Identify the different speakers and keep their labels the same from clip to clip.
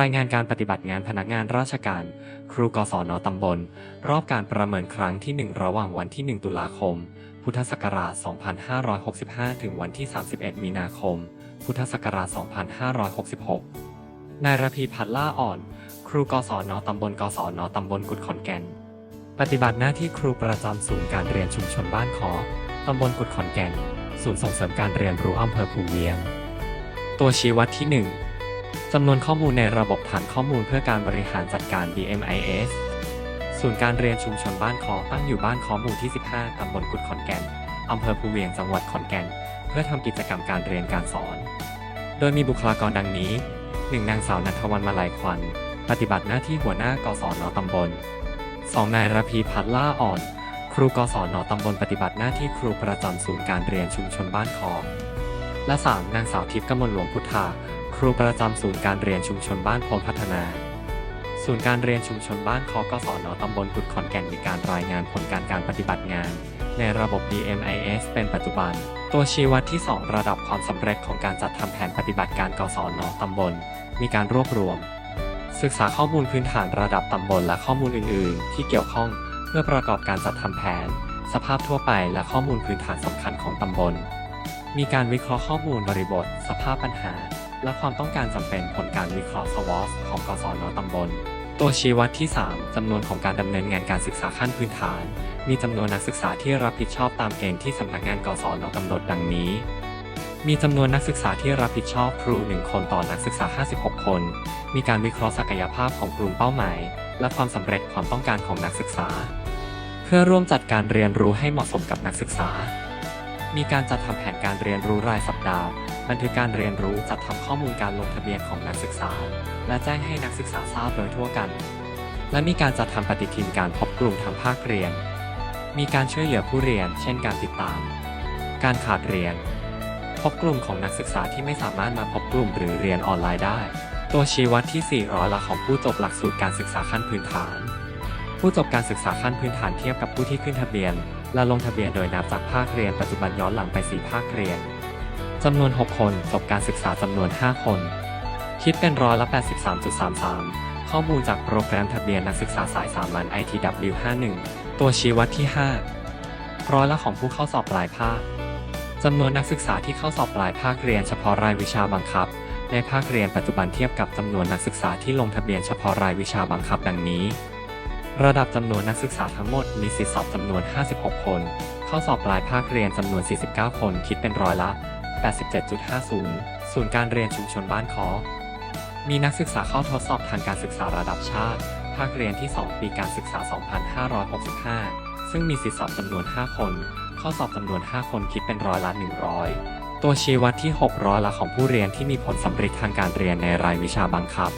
Speaker 1: รายงานการปฏิบัติงานพนักงานราชการ ครูกศนตำบล รอบการประเมินครั้งที่ 1 ระหว่างวันที่ 1 ตุลาคม พุทธศักราช 2565 ถึงวันที่ 31 มีนาคม พุทธศักราช 2566 นายระพีพัฒน์ล่าอ่อน ครูกศนตำบลกศนตำบลกุดขอนแก่น ปฏิบัติหน้าที่ครูประจำศูนย์การเรียนชุมชนบ้านคอตำบลกุดขอนแก่น ศูนย์ส่งเสริมการเรียนรู้อำเภอภูเวียง ตัวชี้วัดที่ 1 จำนวนข้อมูลในระบบฐานข้อมูลเพื่อการบริหารจัดการ DMIS ศูนย์การเรียนชุมชนบ้านคอตั้งอยู่บ้านคอหมู่ที่ 15 ตำบลกุดขอนแก่น อำเภอภูเวียง จังหวัดขอนแก่น เพื่อทำกิจกรรมการเรียนการสอน โดยมีบุคลากรดังนี้ 1. นางสาวนัทวันมาลัยควัน ปฏิบัติหน้าที่หัวหน้ากศนตำบล 2. นายระพีพัฒน์ล่าอ่อน ครูกศนตำบลปฏิบัติหน้าที่ครูประจำศูนย์การเรียนชุมชนบ้านคอและ 3. นางสาวทิพย์กมลหลวงพุทธา รูประจำศูนย์การเรียนชุมชนบ้านโพนพัฒนา ศูนย์การเรียนชุมชนบ้านคอกศนตำบลกุดขอนแก่นมีการรายงานผลการการปฏิบัติงาน ในระบบ DMIS เป็นปัจจุบัน ตัวชี้วัดที่ 2 ระดับความสำเร็จของการจัดทำแผนปฏิบัติการกศนตำบล มีการรวบรวม ศึกษาข้อมูลพื้นฐานระดับตำบลและข้อมูลอื่น ๆ ที่เกี่ยวข้องเพื่อประกอบการจัดทำแผน สภาพทั่วไปและข้อมูลพื้นฐานสำคัญของตำบล มีการวิเคราะห์ข้อมูลบริบท สภาพปัญหา และความต้องการจำเป็นผลการวิเคราะห์ SWOT ของกศนตำบล ตัวชี้วัดที่ 3 จำนวนของการดำเนินงานการศึกษาขั้นพื้นฐาน มีจำนวนนักศึกษาที่รับผิดชอบตามเกณฑ์ที่สำนักงานกศนกำหนดดังนี้ มีจำนวนนักศึกษาที่รับผิดชอบครู 1 คนต่อนักศึกษา 56 คน มีการวิเคราะห์ศักยภาพของกลุ่มเป้าหมาย และความสำเร็จความต้องการของนักศึกษา เพื่อร่วมจัดการเรียนรู้ให้เหมาะสมกับนักศึกษา มีการจัดทำแผนการเรียนรู้รายสัปดาห์ บันทึกการเรียนรู้จัดทำข้อมูลการลงทะเบียนของนักศึกษา และแจ้งให้นักศึกษาทราบโดยทั่วกัน และมีการจัดทำปฏิทินการพบกลุ่มทางภาคเรียน มีการช่วยเหลือผู้เรียน เช่น การติดตาม การขาดเรียน พบกลุ่มของนักศึกษาที่ไม่สามารถมาพบกลุ่มหรือเรียนออนไลน์ได้ ตัวชี้วัดที่4ร้อยละของผู้จบหลักสูตรการศึกษาขั้นพื้นฐาน ผู้จบการศึกษาขั้นพื้นฐานเทียบกับผู้ที่ขึ้นทะเบียน และลงทะเบียนโดยนับจากภาคเรียนปัจจุบันย้อนหลังไป 4 ภาคเรียน จำนวน 6 คนจบการศึกษาจำนวน 5 คน คิดเป็นร้อยละ 83.33 ข้อมูลจากโปรแกรมทะเบียนนักศึกษาสายสามัญ ITW 51 ตัวชี้วัดที่ 5 ร้อยละของผู้เข้าสอบปลายภาคจำนวนนักศึกษาที่เข้าสอบปลายภาคเรียนเฉพาะรายวิชาบังคับ ในภาคเรียนปัจจุบันเทียบกับจำนวนนักศึกษาที่ลงทะเบียนเฉพาะรายวิชาบังคับดังนี้ ระดับจำนวนนักศึกษาทั้งหมดมีสิทธิสอบจำนวน 56 คน เข้าสอบปลายภาคเรียนจำนวน 49 คน คิดเป็นร้อยละ 87.50 ศูนย์การเรียนชุมชนบ้านคอมีนักศึกษาเข้าทดสอบทางการศึกษาระดับชาติ ภาคเรียนที่ 2 ปีการศึกษา 2565 ซึ่งมีสิทธิสอบจำนวน 5 คน ข้อสอบจำนวน 5 คนคิดเป็นร้อยละ 100 ตัวชี้วัดที่6ร้อยละของผู้เรียนที่มีผลสำเร็จทางการเรียนในรายวิชาบังคับ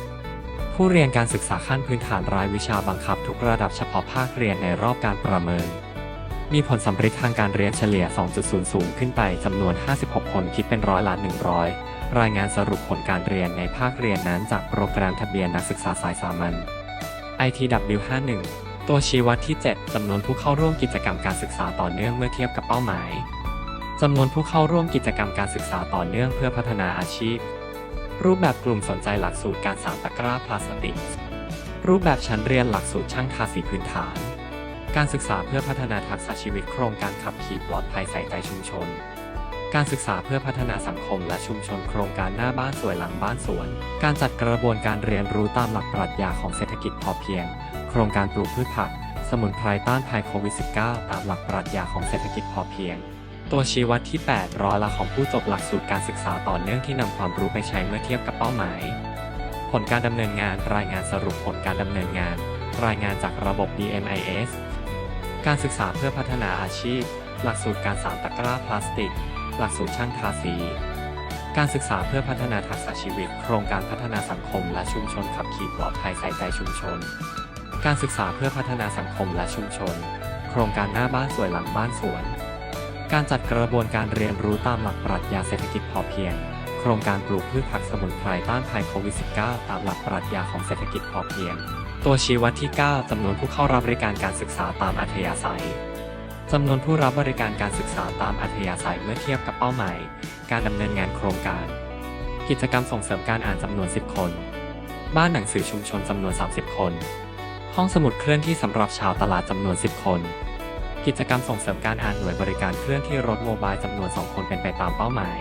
Speaker 1: ผู้เรียนการศึกษาขั้นพื้นฐานรายวิชาบังคับ ทุกระดับเฉพาะภาคเรียนในรอบการประเมิน มีผลสำเร็จทางการเรียนเฉลี่ย 2.00 ขึ้นไปจำนวน 56 คนคิดเป็นร้อยละ100 รายงานสรุปผลการเรียนในภาคเรียนนั้นจากโปรแกรมทะเบียนนักศึกษาสายสามัญ ITW 51 ตัวชี้วัดที่ 7 จำนวนผู้เข้าร่วมกิจกรรมการศึกษาต่อเนื่องเมื่อเทียบกับเป้าหมาย จำนวนผู้เข้าร่วมกิจกรรมการศึกษาต่อเนื่องเพื่อพัฒนาอาชีพ รูปแบบกลุ่มสนใจหลักสูตรการสานตะกร้าพลาสติก รูปแบบชั้นเรียนหลักสูตรช่างทาสีพื้นฐาน การศึกษาเพื่อพัฒนาทักษะชีวิตโครงการขับขี่ปลอดภัยใส่ใจชุมชน การศึกษาเพื่อพัฒนาสังคมและชุมชนโครงการหน้าบ้านสวยหลังบ้านสวน การจัดกระบวนการเรียนรู้ตามหลักปรัชญาของเศรษฐกิจพอเพียง โครงการปลูกพืชผัก สมุนไพรต้านภัยโควิด -19 ตามหลักปรัชญาของเศรษฐกิจพอเพียง ตัวชี้วัดที่ 8 ร้อยละของผู้จบหลักสูตรการศึกษาต่อเนื่องที่นำความรู้ไปใช้เมื่อเทียบกับเป้าหมาย ผลการดำเนินงานรายงานสรุปผลการดำเนินงาน รายงานจากระบบ DMIS การศึกษาเพื่อพัฒนาอาชีพ หลักสูตรการสานตะกร้าพลาสติก หลักสูตรช่างทาสี การศึกษาเพื่อพัฒนาทักษะชีวิต โครงการพัฒนาสังคมและชุมชนขับขี่ปลอดภัยใส่ใจชุมชน การศึกษาเพื่อพัฒนาสังคมและชุมชน โครงการหน้าบ้านสวยหลังบ้านสวน การจัดกระบวนการเรียนรู้ตามหลักปรัชญาเศรษฐกิจพอเพียง โครงการปลูกพืชผักสมุนไพรต้านภัยโควิด -19 ตามหลักปรัชญาของเศรษฐกิจพอเพียง ตัวชี้วัดที่ 9 จำนวนผู้เข้ารับบริการการศึกษาตามอัธยาศัยจำนวนผู้รับบริการการศึกษาตามอัธยาศัยเมื่อเทียบกับเป้าหมาย การดำเนินงานโครงการ กิจกรรมส่งเสริมการอ่านจำนวน 10 คน บ้านหนังสือชุมชนจำนวน 30 คน ห้องสมุดเคลื่อนที่สำหรับชาวตลาดจำนวน 10 คน กิจกรรมส่งเสริมการอ่านหน่วยบริการเคลื่อนที่รถโมบายจำนวน 2 คนเป็นไปตามเป้าหมาย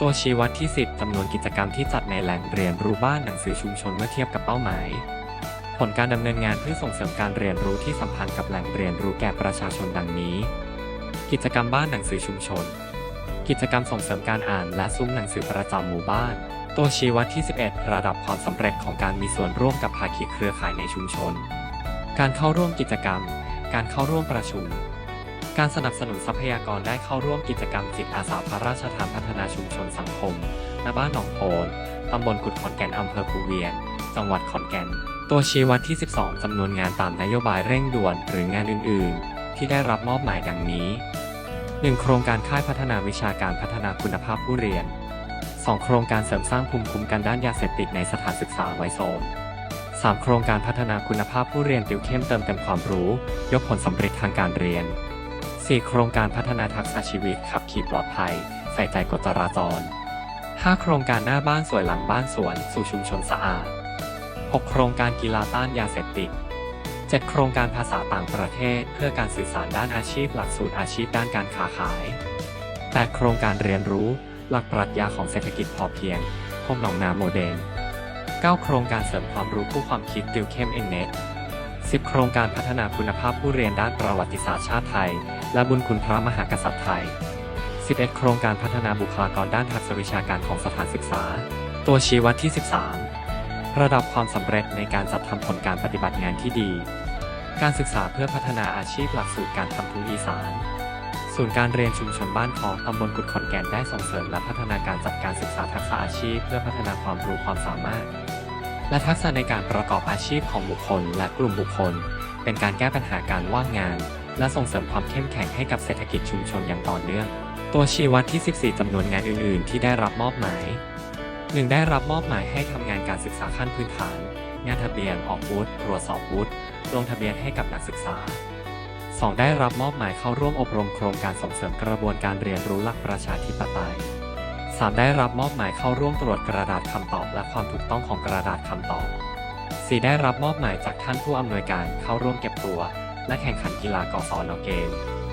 Speaker 1: ตัวชี้วัดที่ 10จำนวนกิจกรรมที่จัดในแหล่งเรียนรู้บ้านหนังสือชุมชนเมื่อเทียบกับเป้าหมาย ผลการดำเนินงานเพื่อส่งเสริมการเรียนรู้ที่สัมพันธ์กับแหล่งเรียนรู้แก่ประชาชนดังนี้ กิจกรรมบ้านหนังสือชุมชน กิจกรรมส่งเสริมการอ่านและซุ้มหนังสือประจำหมู่บ้าน ตัวชี้วัดที่ 11 ระดับความสำเร็จของการมีส่วนร่วมกับภาคีเครือข่ายในชุมชน การเข้าร่วมกิจกรรม การเข้าร่วมประชุม การสนับสนุนทรัพยากรได้เข้าร่วมกิจกรรมจิตอาสาพระราชทานพัฒนาชุมชนสังคมณบ้านหนองโพนตำบลกุดขอนแก่นอำเภอภูเวียง จังหวัดขอนแก่น ตัวชี้วัดที่ 12 จำนวนงานตามนโยบายเร่งด่วนหรืองานอื่น ๆ ที่ได้รับมอบหมายดังนี้ 1. โครงการค่ายพัฒนาวิชาการพัฒนาคุณภาพผู้เรียน 2. โครงการเสริมสร้างภูมิคุ้มกันด้านยาเสพติดในสถานศึกษาไวโซน 3. โครงการพัฒนาคุณภาพผู้เรียนติวเข้มเติมเต็มความรู้ ยกผลสำเร็จทางการเรียน 4. โครงการพัฒนาทักษะชีวิตขับขี่ปลอดภัย ใส่ใจกฎจราจร 5. โครงการหน้าบ้านสวยหลังบ้านสวน สู่ชุมชนสะอาด 6. โครงการกีฬาต้านยาเสพติด 7. โครงการภาษาต่างประเทศ เพื่อการสื่อสารด้านอาชีพหลักสูตรอาชีพด้านการค้าขาย 8. โครงการเรียนรู้ หลักปรัชญาของเศรษฐกิจพอเพียงโฮมหนองนาโมเดล 9. โครงการเสริมความรู้ผู้ความคิดติวเข้มเอ็นเน็ต10 โครงการพัฒนาคุณภาพผู้เรียนด้านประวัติศาสตร์ชาติไทย และบุญคุณพระมหากษัตริย์ไทย 11 โครงการพัฒนาบุคลากรด้านทักษะวิชาการของสถานศึกษา ตัวชี้วัดที่ 13 ระดับความสำเร็จในการจัดทำผลการปฏิบัติงานที่ดี การศึกษาเพื่อพัฒนาอาชีพหลักสูตรการทำทุนอีสาน ศูนย์การเรียนชุมชนบ้านของตำบลกุดขอนแก่นได้ส่งเสริมและพัฒนาการจัดการศึกษาทักษะอาชีพ เพื่อพัฒนาความรู้ความสามารถ และทักษะในการประกอบอาชีพของบุคคล และกลุ่มบุคคล เป็นการแก้ปัญหาการว่างงาน และส่งเสริมความเข้มแข็งให้กับเศรษฐกิจชุมชนอย่างต่อเนื่อง ตัวชี้วัดที่ 14จำนวนงานอื่น ๆ ที่ได้รับมอบหมาย 1. ได้รับมอบหมายให้ทำงานการศึกษาขั้นพื้นฐาน งานทะเบียนออกวุฒิตรวจสอบวุฒิลงทะเบียนให้กับนักศึกษา 2. ได้รับมอบหมายเข้าร่วมอบรมโครงการส่งเสริมกระบวนการเรียนรู้หลักประชาธิปไตย 3. ได้รับมอบหมายเข้าร่วมตรวจกระดาษคำตอบและความถูกต้องของกระดาษคำตอบ 4. ได้รับมอบหมายจากท่านผู้อำนวยการเข้าร่วมเก็บตัว และแข่งขันกีฬากศนเกม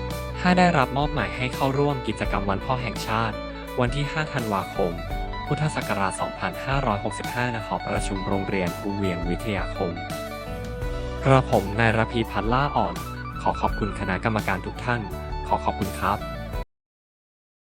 Speaker 1: 5. ได้รับมอบหมายให้เข้าร่วมกิจกรรมวันพ่อแห่งชาติ วันที่ 5 ธันวาคม พุทธศักราช 2565ณหอประชุมโรงเรียนภูเวียงวิทยาคม กระผมนายรพีพัฒน์ล่าอ่อน ขอขอบคุณคณะกรรมการทุกท่าน ขอขอบคุณครับ